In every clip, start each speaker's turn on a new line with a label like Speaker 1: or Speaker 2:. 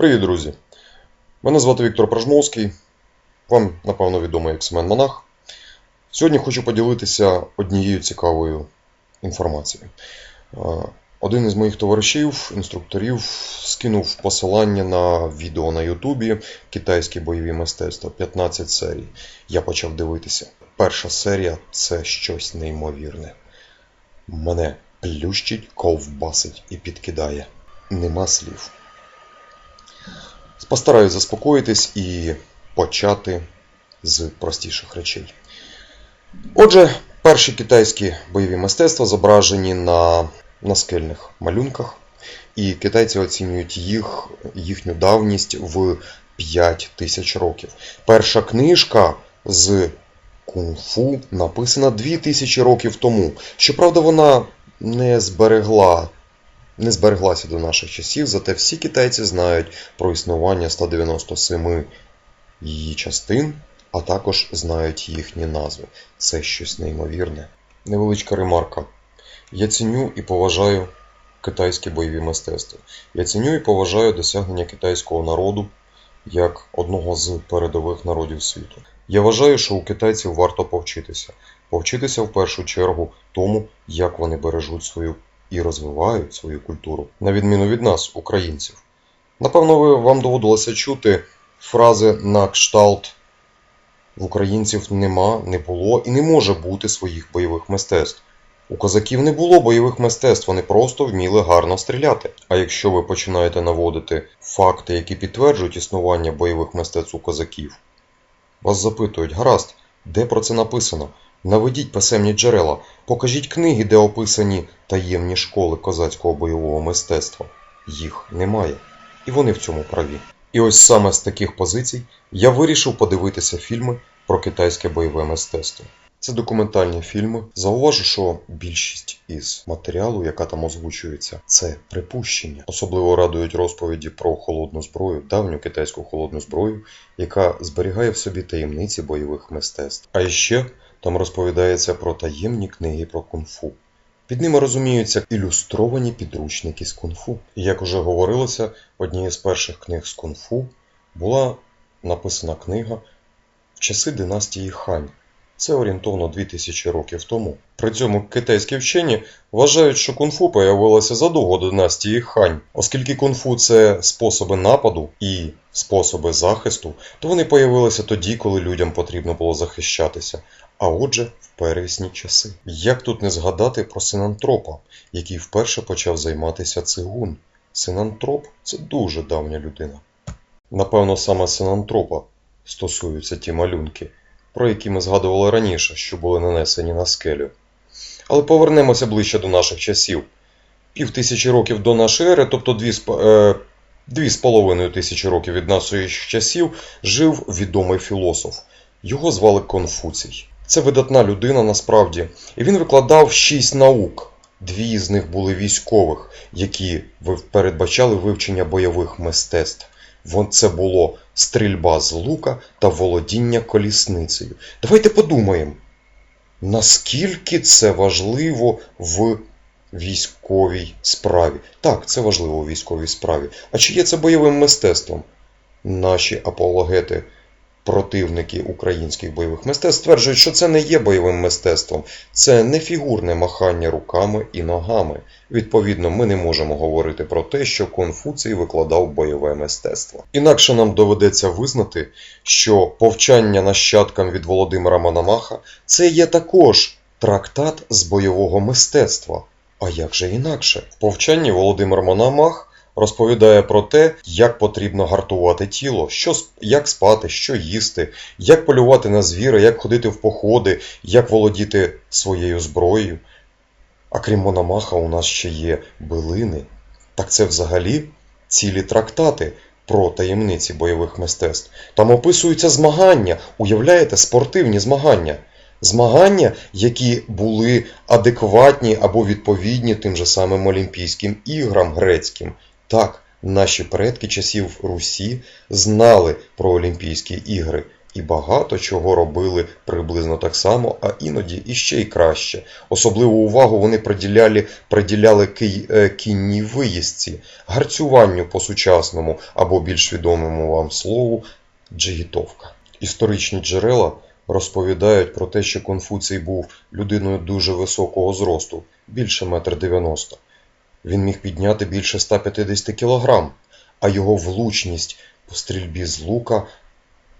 Speaker 1: Привіт, друзі! Мене звати Віктор Пражмовський. Вам, напевно, відомий як Семен Монах. Сьогодні хочу поділитися однією цікавою інформацією. Е, Один із моїх товаришів, інструкторів, скинув посилання на відео на Ютубі Китайські бойові мистецтва 15 серій. Я почав дивитися. Перша серія це щось неймовірне. Мене плющить, ковбасить і підкидає. Нема слів. Постараюсь заспокоїтись і почати з простіших речей. Отже, перші китайські бойові мистецтва зображені на наскельних малюнках, і китайці оцінюють їх, їхню давність в 5 тисяч років. Перша книжка з кунг-фу написана 2000 років тому. Щоправда, вона не зберегла не збереглася до наших часів, зате всі китайці знають про існування 197 її частин, а також знають їхні назви. Це щось неймовірне. Невеличка ремарка. Я ціню і поважаю китайські бойові мистецтва. Я ціню і поважаю досягнення китайського народу як одного з передових народів світу. Я вважаю, що у китайців варто повчитися. Повчитися в першу чергу тому, як вони бережуть свою і розвивають свою культуру, на відміну від нас, українців. Напевно, вам доводилося чути фрази на кшталт в українців нема, не було і не може бути своїх бойових мистецтв. У козаків не було бойових мистецтв, вони просто вміли гарно стріляти. А якщо ви починаєте наводити факти, які підтверджують існування бойових мистецтв у козаків, вас запитують, гаразд, де про це написано? Наведіть писемні джерела, покажіть книги, де описані таємні школи козацького бойового мистецтва. Їх немає. І вони в цьому праві. І ось саме з таких позицій я вирішив подивитися фільми про китайське бойове мистецтво. Це документальні фільми. Зауважу, що більшість із матеріалу, яка там озвучується, це припущення. Особливо радують розповіді про холодну зброю, давню китайську холодну зброю, яка зберігає в собі таємниці бойових мистецтв. А ще там розповідається про таємні книги про кунг-фу. Під ними розуміються ілюстровані підручники з кунг-фу. І як уже говорилося, однією з перших книг з кунг-фу була написана книга в часи династії Хань. Це орієнтовно 2000 років тому. При цьому китайські вчені вважають, що кунг-фу появилося задовго до династії Хань. Оскільки кунг-фу – це способи нападу і способи захисту, то вони появилися тоді, коли людям потрібно було захищатися, а отже, в первісні часи. Як тут не згадати про синантропа, який вперше почав займатися цигун? Синантроп це дуже давня людина. Напевно, саме синантропа стосуються ті малюнки, про які ми згадували раніше, що були нанесені на скелю. Але повернемося ближче до наших часів. Пів тисячі років до нашої ери, тобто дві з, е, дві з половиною тисячі років від наших часів, жив відомий філософ. Його звали Конфуцій. Це видатна людина насправді, і він викладав шість наук. Дві з них були військових, які передбачали вивчення бойових мистецтв. Це було стрільба з лука та володіння колісницею. Давайте подумаємо, наскільки це важливо в військовій справі. Так, це важливо у військовій справі. А чи є це бойовим мистецтвом? Наші апологети противники українських бойових мистецтв стверджують, що це не є бойовим мистецтвом, це не фігурне махання руками і ногами. Відповідно, ми не можемо говорити про те, що Конфуцій викладав бойове мистецтво. Інакше нам доведеться визнати, що повчання нащадкам від Володимира Мономаха це є також трактат з бойового мистецтва. А як же інакше? В повчанні Володимир Мономах розповідає про те, як потрібно гартувати тіло, що, як спати, що їсти, як полювати на звіра, як ходити в походи, як володіти своєю зброєю. А крім Мономаха, у нас ще є билини. Так це взагалі цілі трактати про таємниці бойових мистецтв. Там описуються змагання, уявляєте, спортивні змагання. Змагання, які були адекватні або відповідні тим же самим Олімпійським іграм грецьким. Так, наші предки часів Русі знали про Олімпійські ігри. і багато чого робили приблизно так само, а іноді іще й краще. Особливу увагу вони приділяли, приділяли е, кінній виїздці, гарцюванню по-сучасному або більш відомому вам слову джигітовка. Історичні джерела розповідають про те, що Конфуцій був людиною дуже високого зросту, більше метр дев'яносто. Він міг підняти більше 150 кілограм, а його влучність по стрільбі з лука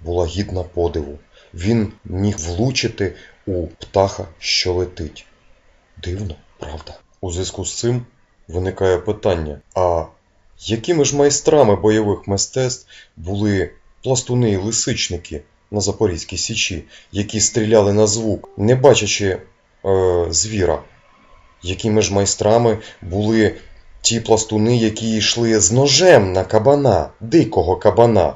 Speaker 1: була гідна подиву. Він міг влучити у птаха, що летить. Дивно, правда? У зв'язку з цим виникає питання: а якими ж майстрами бойових мистецтв були пластуни і лисичники на Запорізькій Січі, які стріляли на звук, не бачачи е, звіра? Якими ж майстрами були ті пластуни, які йшли з ножем на кабана, дикого кабана,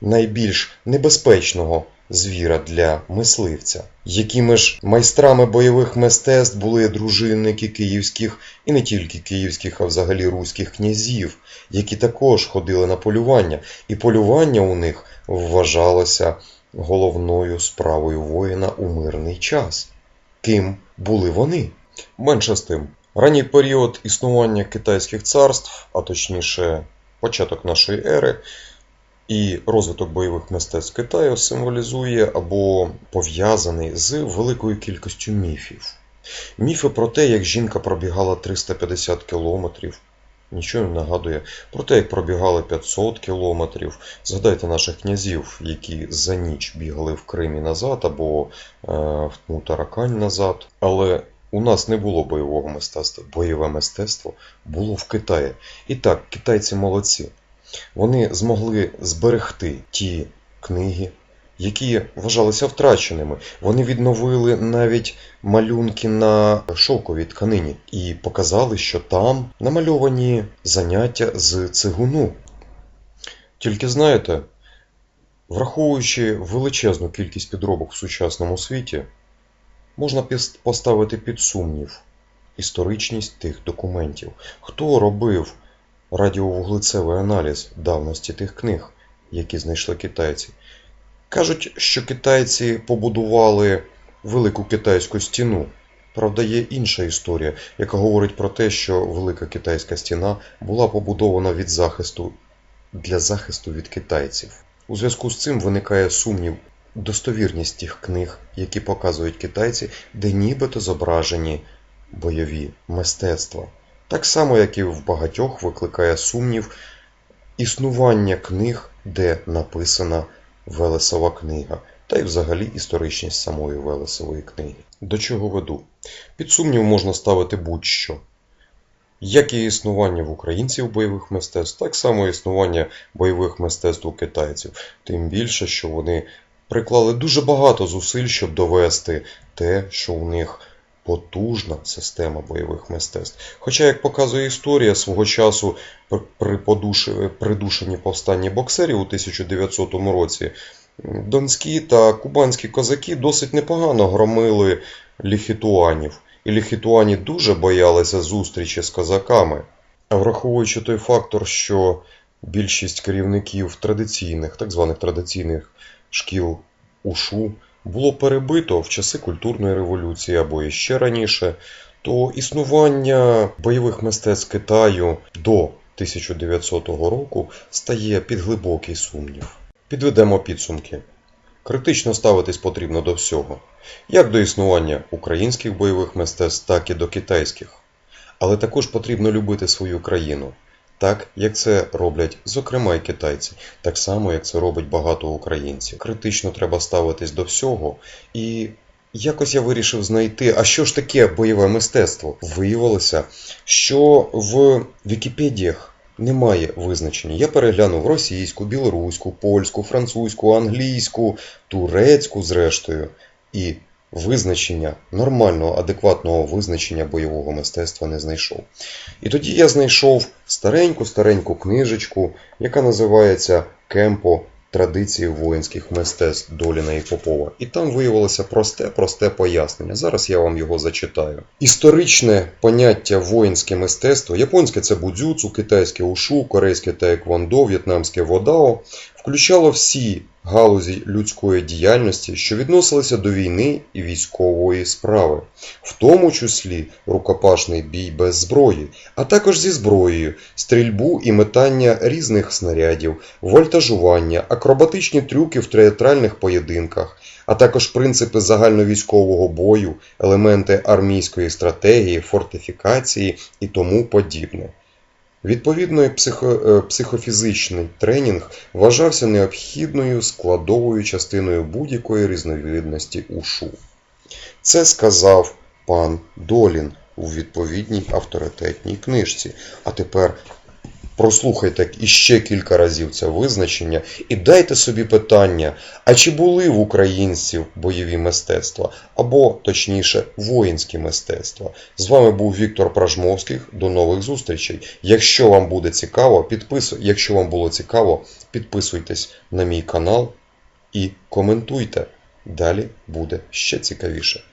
Speaker 1: найбільш небезпечного звіра для мисливця? Якими ж майстрами бойових мистецтв були дружинники київських і не тільки київських, а взагалі руських князів, які також ходили на полювання, і полювання у них вважалося головною справою воїна у мирний час. Ким були вони? Менше з тим, ранній період існування китайських царств, а точніше початок нашої ери, і розвиток бойових мистецтв Китаю символізує або пов'язаний з великою кількістю міфів. Міфи про те, як жінка пробігала 350 кілометрів, нічого не нагадує. Про те, як пробігали 500 кілометрів. Згадайте наших князів, які за ніч бігали в Кримі назад або е, в Тмутаракань назад. Але у нас не було бойового мистецтва. Бойове мистецтво було в Китаї. І так, китайці молодці. Вони змогли зберегти ті книги, які вважалися втраченими. Вони відновили навіть малюнки на шовковій тканині і показали, що там намальовані заняття з цигуну. Тільки знаєте, враховуючи величезну кількість підробок в сучасному світі, можна поставити під сумнів історичність тих документів. Хто робив радіовуглецевий аналіз давності тих книг, які знайшли китайці? Кажуть, що китайці побудували велику китайську стіну. Правда, є інша історія, яка говорить про те, що велика китайська стіна була побудована від захисту для захисту від китайців. У зв'язку з цим виникає сумнів достовірність тих книг, які показують китайці, де нібито зображені бойові мистецтва. Так само, як і в багатьох викликає сумнів існування книг, де написана Велесова книга, та й взагалі історичність самої Велесової книги. До чого веду? Під сумнів можна ставити будь-що. Як і існування в українців бойових мистецтв, так само існування бойових мистецтв у китайців. Тим більше, що вони приклали дуже багато зусиль, щоб довести те, що у них потужна система бойових мистецтв. Хоча, як показує історія, свого часу при- при придушенні повстанні боксерів у 1900 році донські та кубанські козаки досить непогано громили ліхітуанів. І ліхітуані дуже боялися зустрічі з козаками. А враховуючи той фактор, що більшість керівників традиційних, так званих традиційних шкіл УШУ було перебито в часи культурної революції або іще раніше, то існування бойових мистецтв Китаю до 1900 року стає під глибокий сумнів. Підведемо підсумки. Критично ставитись потрібно до всього, як до існування українських бойових мистецтв, так і до китайських. Але також потрібно любити свою країну, так як це роблять, зокрема, і китайці, так само як це робить багато українців. Критично треба ставитись до всього. І якось я вирішив знайти, а що ж таке бойове мистецтво? Виявилося, що в Вікіпедіях немає визначення. Я переглянув російську, білоруську, польську, французьку, англійську, турецьку, зрештою, і визначення нормального, адекватного визначення бойового мистецтва не знайшов. І тоді я знайшов стареньку-стареньку книжечку, яка називається Кемпо Традиції воїнських мистецтв Доліна і Попова. І там виявилося просте-просте пояснення. Зараз я вам його зачитаю. Історичне поняття воїнське мистецтво, японське це будзюцу, китайське ушу, корейське таеквондо, в'єтнамське водао, включало всі галузі людської діяльності, що відносилися до війни і військової справи, в тому числі рукопашний бій без зброї, а також зі зброєю, стрільбу і метання різних снарядів, вольтажування, акробатичні трюки в театральних поєдинках, а також принципи загальновійськового бою, елементи армійської стратегії, фортифікації і тому подібне. Відповідно, психо, е, психофізичний тренінг вважався необхідною складовою частиною будь-якої різновидності ушу. Це сказав пан Долін у відповідній авторитетній книжці. А тепер прослухайте іще кілька разів це визначення і дайте собі питання, а чи були в українців бойові мистецтва, або, точніше, воїнські мистецтва. З вами був Віктор Пражмовських. До нових зустрічей. Якщо вам буде цікаво, підписуй... Якщо вам було цікаво, підписуйтесь на мій канал і коментуйте. Далі буде ще цікавіше.